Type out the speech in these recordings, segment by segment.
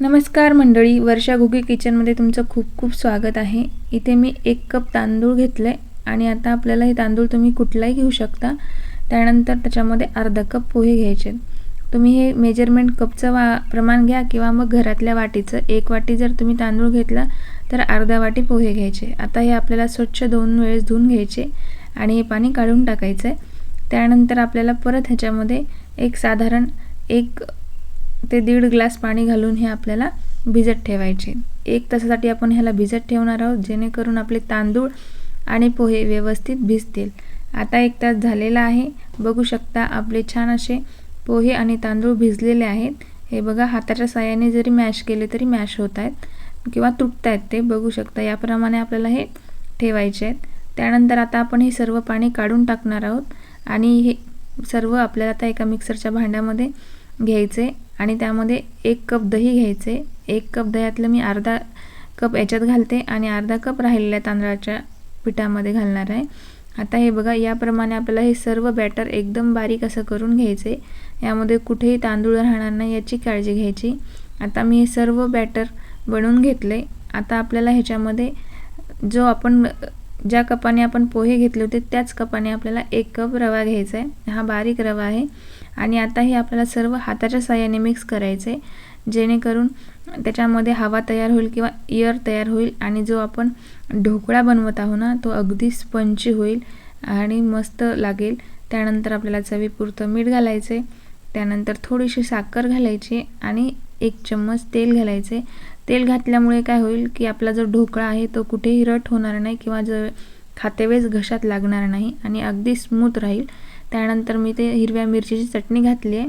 नमस्कार मंडळी वर्षा घुगे किचनमध्ये तुमचं खूप खूप स्वागत आहे. इथे मी एक कप तांदूळ घेतले आणि आता आपल्याला हे तांदूळ तुम्ही कुठलाही घेऊ शकता. त्यानंतर त्याच्यामध्ये अर्धा कप पोहे घ्यायचे. तुम्ही हे मेजरमेंट कपचं वा प्रमाण घ्या किंवा मग घरातल्या वाटीचं. एक वाटी जर तुम्ही तांदूळ घेतला तर अर्धा वाटी पोहे घ्यायचे. आता हे आपल्याला स्वच्छ दोन वेळेस धुवून घ्यायचे आणि हे पाणी काढून टाकायचं आहे त्यानंतर आपल्याला परत ह्याच्यामध्ये एक साधारण एक ते दीड ग्लास पाणी घालून हे आपल्याला भिजत ठेवायचे. एक तासासाठी आपण ह्याला भिजत ठेवणार आहोत जेणेकरून आपले तांदूळ आणि पोहे व्यवस्थित भिजतील. आता एक तास झालेला आहे. बघू शकता आपले छान असे पोहे आणि तांदूळ भिजलेले आहेत. हे बघा हाताच्या साह्याने जरी मॅश केले तरी मॅश होत आहेत किंवा तुटत आहेत ते. बघू शकता याप्रमाणे आपल्याला हे ठेवायचे आहेत. त्यानंतर आता आपण हे सर्व पाणी काढून टाकणार आहोत आणि हे सर्व आपल्याला आता एका मिक्सरच्या भांड्यामध्ये घ्यायचे आणि त्यामध्ये एक कप दही घ्यायचे. एक कप दह्यातलं मी अर्धा कप याच्यात घालते आणि अर्धा कप राहिलेल्या तांदळाच्या पिठामध्ये घालणार आहे. आता हे बघा याप्रमाणे आपल्याला हे सर्व बॅटर एकदम बारीक असं करून घ्यायचे. यामध्ये कुठेही तांदूळ राहणार नाही याची काळजी घ्यायची. आता मी हे सर्व बॅटर बनवून घेतले. आता आपल्याला ह्याच्यामध्ये जो आपण ज्या कपाने आपण पोहे घेतले होते त्याच कपाने आपल्याला एक कप रवा घ्यायचा आहे. हा बारीक रवा आहे. आणि आता हे आपल्याला सर्व हाताच्या साह्याने मिक्स करायचं आहे. जेणेकरून त्याच्यामध्ये हवा तयार होईल किंवा इयर तयार होईल आणि जो आपण ढोकळा बनवत आहो ना तो अगदी स्पंची होईल आणि मस्त लागेल. त्यानंतर आपल्याला चवीपुरतं मीठ घालायचं आहे त्यानंतर थोडीशी साखर घालायची आणि एक चम्मच तेल घालायचे तेल घातल्यामुळे काय होईल की आपला जो ढोकळा आहे तो कुठेही रट होणार नाही किंवा ज खातेवेळेस घशात लागणार नाही आणि अगदी स्मूथ राहील. त्यानंतर मी ते हिरव्या मिरचीची चटणी घातली आहे.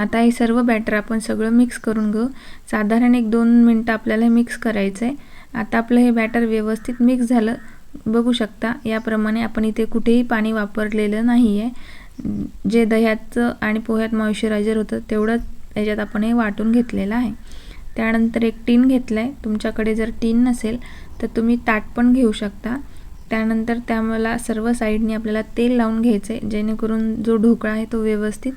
आता हे सर्व बॅटर आपण सगळं मिक्स करून घेऊ. साधारण एक दोन मिनटं आपल्याला मिक्स करायचं आहे आता आपलं हे बॅटर व्यवस्थित मिक्स झालं. बघू शकता याप्रमाणे आपण इथे कुठेही पाणी वापरलेलं नाही आहे जे दह्याचं आणि पोह्यात मॉइश्चरायझर होतं तेवढंच याच्यात आपण हे वाटून घेतलेलं आहे. त्यानंतर एक टीन घेतलं आहे तुमच्याकडे जर टीन नसेल तर तुम्ही ताट पण घेऊ शकता. त्यानंतर त्यामुळे सर्व साईडनी आपल्याला तेल लावून घ्यायचं आहे जेणेकरून जो ढोकळा आहे तो व्यवस्थित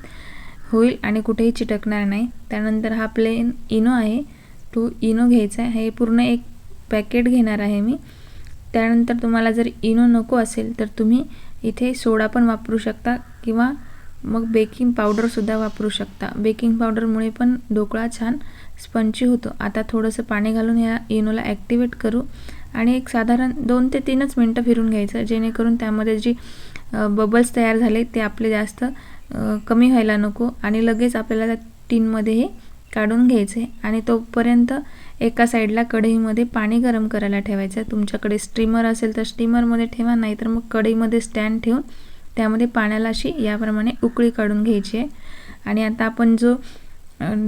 होईल आणि कुठेही चिटकणार नाही. त्यानंतर हा प्लेन इनो आहे. तो इनो घ्यायचा आहे. हे पूर्ण एक पॅकेट घेणार आहे मी. त्यानंतर तुम्हाला जर इनो नको असेल तर तुम्ही इथे सोडा पण वापरू शकता किंवा मग बेकिंग पावडरसुद्धा वापरू शकता. बेकिंग पावडरमुळे पण ढोकळा छान स्पंची होतो. आता थोडंसं पाणी घालून या इनोला ॲक्टिवेट करू आणि एक साधारण दोन ते तीनच मिनटं फिरून घ्यायचं जेणेकरून त्यामध्ये जी बबल्स तयार झाले ते आपले जास्त कमी व्हायला नको आणि लगेच आपल्याला त्या टीनमध्ये हे काढून घ्यायचे आणि तोपर्यंत एका साईडला कढईमध्ये पाणी गरम करायला ठेवायचं. तुमच्याकडे स्टीमर असेल तर स्टीमरमध्ये ठेवा नाहीतर मग कढईमध्ये स्टँड ठेवून त्यामध्ये पाण्याला अशी याप्रमाणे उकळी काढून घ्यायची आहे. आणि आता आपण जो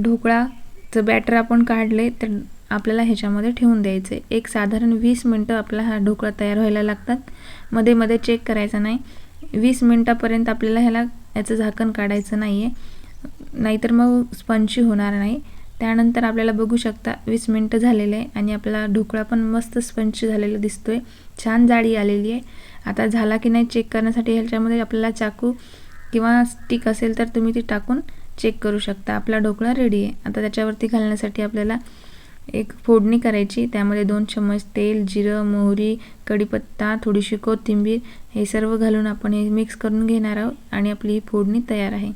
ढोकळाचं बॅटर आपण काढले तर आपल्याला ह्याच्यामध्ये ठेवून द्यायचे. एक साधारण वीस मिनटं आपला हा ढोकळा तयार व्हायला लागतात. मध्ये मध्ये चेक करायचा नाही. वीस मिनटापर्यंत आपल्याला ह्याला याचं झाकण काढायचं नाही आहे नाहीतर मग स्पंची होणार नाही. त्यानंतर आपल्याला बघू शकता वीस मिनटं झालेले आहे आणि आपला ढोकळा पण मस्त स्पंच झालेला दिसतोय. छान जाळी आलेली आहे. आता झाला की नाही चेक करण्यासाठी ह्याच्यामध्ये आपल्याला चाकू किंवा स्टिक असेल तर तुम्ही ती टाकून चेक करू शकता. आपला ढोकळा रेडी आहे. आता त्याच्यावरती घालण्यासाठी आपल्याला एक फोडणी करायची. त्यामध्ये दोन चम्मच तेल जिरं मोहरी कढीपत्ता थोडीशी कोथिंबीर हे सर्व घालून आपण हे मिक्स करून घेणार आहोत आणि आपली ही फोडणी तयार आहे.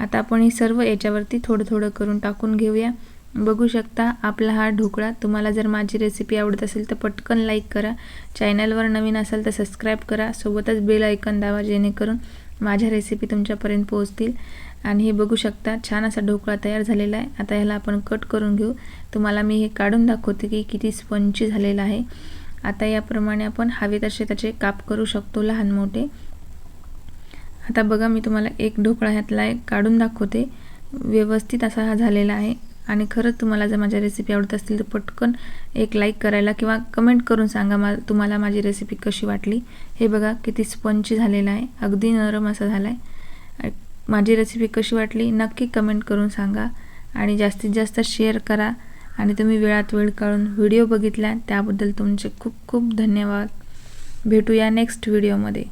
आता आपण हे सर्व याच्यावरती थोडं थोडं करून टाकून घेऊया. बघू शकता आपला हा ढोकळा. तुम्हाला जर माझी रेसिपी आवडत असेल तर पटकन लाईक करा. चॅनलवर नवीन असाल तर सबस्क्राईब करा. सोबतच बेल ऐकन दावा जेणेकरून माझ्या रेसिपी तुमच्यापर्यंत पोहोचतील. आणि हे बघू शकता छान असा ढोकळा तयार झालेला आहे. आता ह्याला आपण कट करून घेऊ. तुम्हाला मी हे काढून दाखवते की किती स्पंची झालेला आहे. आता याप्रमाणे आपण हवे तसे त्याचे काप करू शकतो लहान मोठे. आता बघा मी तुम्हाला एक ढोकळा ह्यातला एक काढून दाखवते. व्यवस्थित असा हा झालेला आहे. आणि खरंच तुम्हाला जर माझ्या रेसिपी आवडत असतील तर पटकन एक लाईक करायला किंवा कमेंट करून सांगा मा तुम्हाला माझी रेसिपी कशी वाटली. हे बघा किती स्पंची झालेला आहे. अगदी नरम असा झाला आहे माझी रेसिपी कशी वाटली नक्की कमेंट करून सांगा. आणि जास्तीत जास्त शेअर करा. आणि तुम्ही वेळात वेळ काढून व्हिडिओ बघितला त्याबद्दल तुमचे खूप खूप धन्यवाद. भेटूया नेक्स्ट व्हिडिओमध्ये